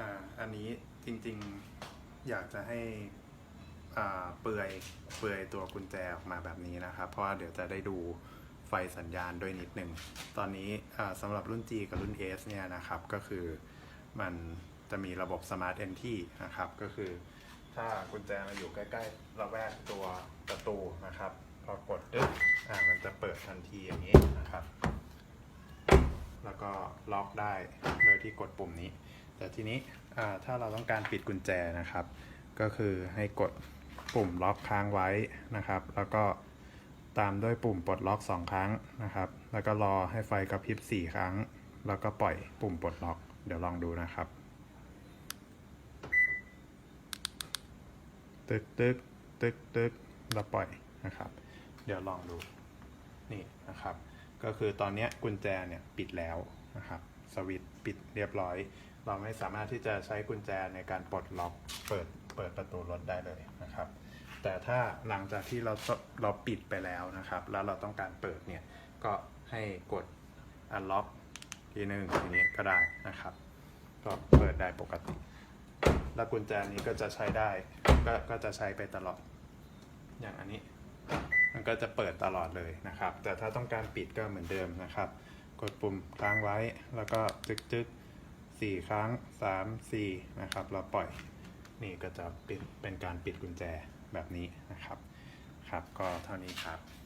อ่าอันนี้จริงๆอยากจะให้อ่าเปลือยเปลือยตัวกุญแจออกมาแบบนี้นะครับ เพราะว่าเดี๋ยวจะได้ดูไฟสัญญาณด้วยนิดหนึ่ง ตอนนี้สำหรับรุ่น G กับรุ่น S เนี่ยนะครับก็คือมันจะมีระบบ Smart Entry นะครับ ก็คือถ้ากุญแจมาอยู่ใกล้ๆระแวกตัวประตูนะครับ พอกดดึ๊บอ่ามันจะเปิดทันทีอย่างนี้นะครับ แล้วก็ล็อกได้โดยที่กดปุ่มนี้ แต่ทีนี้ถ้าเราต้องการปิดกุญแจนะครับ ก็คือให้กดปุ่มล็อกค้างไว้นะครับ แล้วก็ตามด้วยปุ่มปลดล็อก 2 ครั้งนะครับ แล้วก็รอให้ไฟกระพริบ 4 ครั้ง แล้วก็ปล่อยปุ่มปลดล็อก เดี๋ยวลองดูนะครับ ตึกตึกตึกตึกแล้วปล่อยนะครับ เดี๋ยวลองดู นี่นะครับ ก็คือตอนนี้กุญแจเนี่ยปิดแล้วนะครับสวิตปิดเรียบร้อย เราไม่สามารถที่จะใช้กุญแจในการปลดล็อกเปิดเปิดประตูรถได้เลยนะครับ แต่ถ้าหลังจากที่เราเราปิดไปแล้วนะครับ แล้วเราต้องการเปิดเนี่ยก็ให้กด unlock ทีหนึ่งทีนี้ก็ได้นะครับ ก็เปิดได้ปกติ แล้วกุญแจนี้ก็จะใช้ได้ก็ก็จะใช้ไปตลอดอย่างอันนี้ มันก็จะเปิดตลอดเลยนะครับ แต่ถ้าต้องการปิดก็เหมือนเดิมนะครับ กดปุ่มค้างไว้แล้วก็จึกจึกสี่ครั้งสามสี่นะครับเราปล่อยนี่ก็จะเป็นเป็นการปิดกุญแจแบบนี้นะครับ ครับก็เท่านี้ครับ